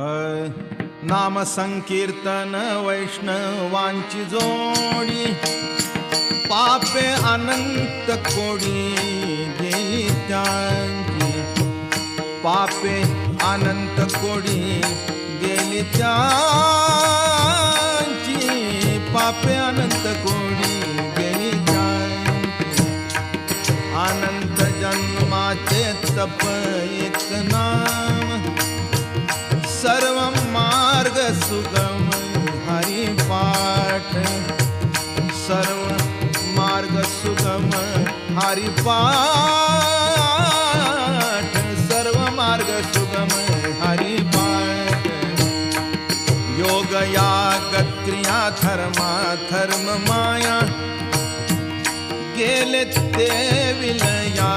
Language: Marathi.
नाम संकीर्तन वैष्णवांची जोडी पापे अनंत कोडी गेली त्यांची. पापे अनंत कोडी गेली त्यांची. पापे अनंत कोडी गेली त्यांची. अनंत जन्माचे तप मार्ग सुगम सर्व मार्ग सुगम हरी योग याग क्रिया धर्मा धर्म माया. गेले ते विलया